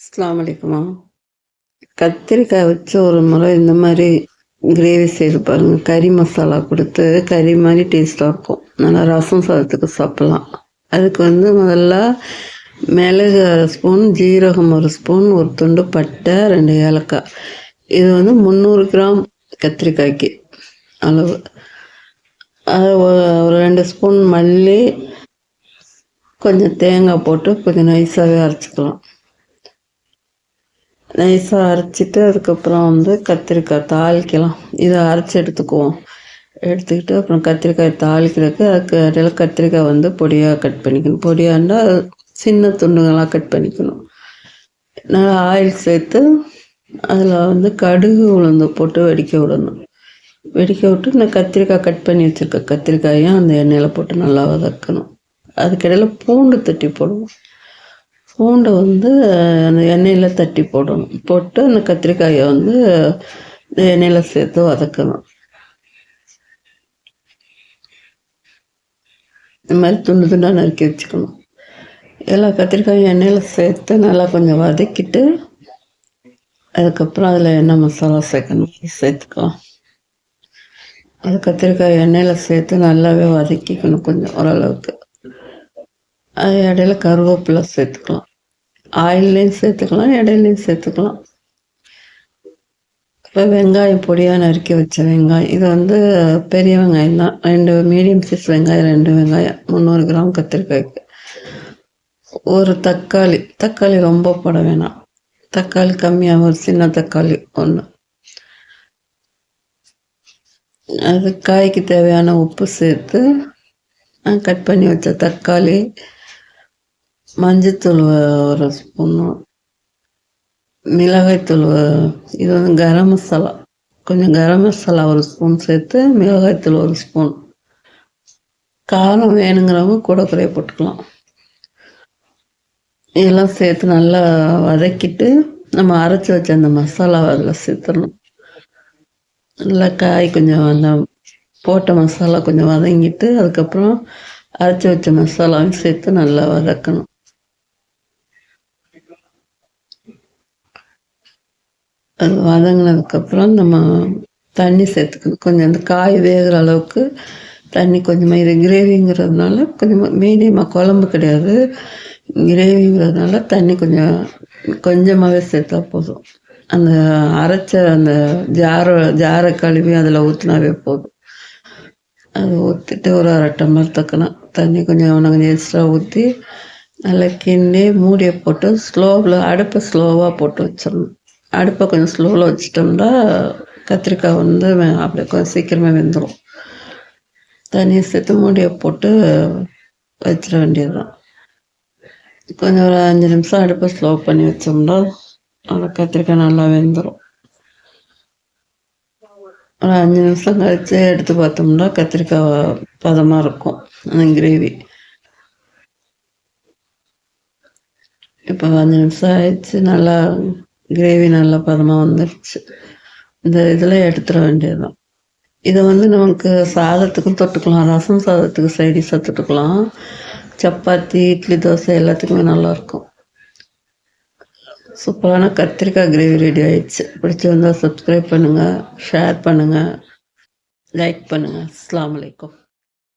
அஸ்லாம் வலைக்குமா கத்திரிக்காய் வச்சு ஒரு முறை இந்த மாதிரி கிரேவி செய்து பாருங்கள் கறி மசாலா கொடுத்து கறி மாதிரி டேஸ்ட்டாக இருக்கும். நல்லா ரசம் சாதத்துக்கு சாப்பிட்லாம். அதுக்கு வந்து முதல்ல மிளகு அரை ஸ்பூன் ஜீரகம் ஒரு ஸ்பூன் ஒரு துண்டு பட்டை ரெண்டு ஏலக்காய். இது வந்து முந்நூறு கிராம் கத்திரிக்காய்க்கு அளவு. அது ஒரு ரெண்டு ஸ்பூன் மல்லி கொஞ்சம் தேங்காய் போட்டு கொஞ்சம் நைஸாகவே அரைச்சிக்கலாம். நைஸாக அரைச்சிட்டு அதுக்கப்புறம் வந்து கத்திரிக்காய் தாளிக்கலாம். இதை அரைச்சி எடுத்துக்குவோம். எடுத்துக்கிட்டு அப்புறம் கத்திரிக்காய் தாளிக்கிறதுக்கு அதுக்கு இடையில கத்திரிக்காய் வந்து பொடியாக கட் பண்ணிக்கணும். பொடியாண்டா சின்ன துண்டுகளாக கட் பண்ணிக்கணும். நல்லா ஆயில் சேர்த்து அதில் வந்து கடுகு உளுந்து போட்டு வெடிக்க விடணும். வெடிக்க விட்டு நான் கத்திரிக்காய் கட் பண்ணி வச்சுருக்க கத்திரிக்காயும் அந்த எண்ணெயில் போட்டு நல்லா வதக்கணும். அதுக்கிடையில் பூண்டு தட்டி போடுவோம். பூண்டை வந்து அந்த எண்ணெயில் தட்டி போடணும். போட்டு அந்த கத்திரிக்காயை வந்து எண்ணெயில் சேர்த்து வதக்கணும். இந்த மாதிரி துண்டு துண்டாக நறுக்கி வச்சுக்கணும். எல்லா கத்திரிக்காயும் எண்ணெயில் சேர்த்து நல்லா கொஞ்சம் வதக்கிட்டு அதுக்கப்புறம் அதில் என்ன மசாலா சேர்க்கணும். சேர்த்துக்கலாம். அது கத்திரிக்காய் எண்ணெயில் சேர்த்து நல்லாவே வதக்கிக்கணும் கொஞ்சம் ஓரளவுக்கு. இடையில கருவேப்பிலை சேர்த்துக்கலாம். ஆயில்லையும் சேர்த்துக்கலாம் இடையிலையும் சேர்த்துக்கலாம். இப்போ வெங்காயம் பொடியாக நறுக்கி வச்ச வெங்காயம். இது வந்து பெரிய வெங்காயம் தான். ரெண்டு மீடியம் சைஸ் வெங்காயம் ரெண்டு வெங்காயம். முந்நூறு கிராம் கத்திரிக்காய்க்கு ஒரு தக்காளி. தக்காளி ரொம்ப போட வேணாம். தக்காளி கம்மியாக ஒரு சின்ன தக்காளி ஒன்று அது காய்க்கு தேவையான உப்பு சேர்த்து கட் பண்ணி வச்ச தக்காளி மஞ்சத்தூள் ஒரு ஸ்பூன்னு மிளகாய்த்தூள் இது வந்து கரம் மசாலா. கொஞ்சம் கரம் மசாலா ஒரு ஸ்பூன் சேர்த்து மிளகாய்த்தூள் ஒரு ஸ்பூன் காரம் வேணுங்கிறவங்க கூட குறைய போட்டுக்கலாம். இதெல்லாம் சேர்த்து நல்லா வதக்கிட்டு நம்ம அரைச்சி வச்ச அந்த மசாலாவை அதில் சேர்த்துடணும். நல்லா காய் கொஞ்சம் அந்த போட்ட மசாலா கொஞ்சம் வதங்கிட்டு அதுக்கப்புறம் அரைச்சி வச்ச மசாலாவும் சேர்த்து நல்லா வதக்கணும். அது வதங்கினதுக்கப்புறம் நம்ம தண்ணி சேர்த்துக்கணும். கொஞ்சம் அந்த காய் வேகிற அளவுக்கு தண்ணி கொஞ்சமாக இது கிரேவிங்கிறதுனால கொஞ்சமாக மீடியமாக குழம்பு கிடையாது. கிரேவிங்கிறதுனால தண்ணி கொஞ்சம் கொஞ்சமாகவே சேர்த்தா போதும். அந்த அரைச்ச அந்த ஜார ஜாரை கழுவி அதில் ஊற்றினாவே போதும். அது ஊற்றிட்டு ஒரு அரை டம்ளர் தக்கணும் தண்ணி கொஞ்சம் கொஞ்சம் எக்ஸ்ட்ரா ஊற்றி நல்லா கிண்டி மூடியை போட்டு ஸ்லோவில் அடுப்பை ஸ்லோவாக போட்டு வச்சிடணும். அடுப்பை கொஞ்சம் ஸ்லோவில் வச்சிட்டோம்னா கத்திரிக்காய் வந்து அப்படியே கொஞ்சம் சீக்கிரமாக வெந்துடும் தண்ணியை சேர்த்து மூடியை போட்டு வச்சிட வேண்டியது தான் கொஞ்சம் ஒரு அஞ்சு நிமிஷம் அடுப்பை ஸ்லோ பண்ணி வச்சோம்னா அந்த கத்திரிக்காய் நல்லா வெந்துடும் ஒரு அஞ்சு நிமிஷம் கழித்து எடுத்து பார்த்தோம்னா கத்திரிக்காய் பதமாக இருக்கும் அந்த கிரேவி இப்போ அஞ்சு நிமிஷம் ஆயிடுச்சு நல்லா கிரேவி நல்ல பதமாக வந்துடுச்சு இந்த இதில் எடுத்துட வேண்டியதுதான். இதை வந்து நமக்கு சாதத்துக்கும் தொட்டுக்கலாம். ரசம் சாதத்துக்கு சைடிஷாக தொட்டுக்கலாம். சப்பாத்தி இட்லி தோசை எல்லாத்துக்குமே நல்லாயிருக்கும் சூப்பரான கத்திரிக்காய் கிரேவி ரெடி ஆயிடுச்சு. பிடிச்சி வந்தால் சப்ஸ்கிரைப் பண்ணுங்கள் ஷேர் பண்ணுங்கள் லைக் பண்ணுங்கள் அஸ்லாம் வலைக்கம்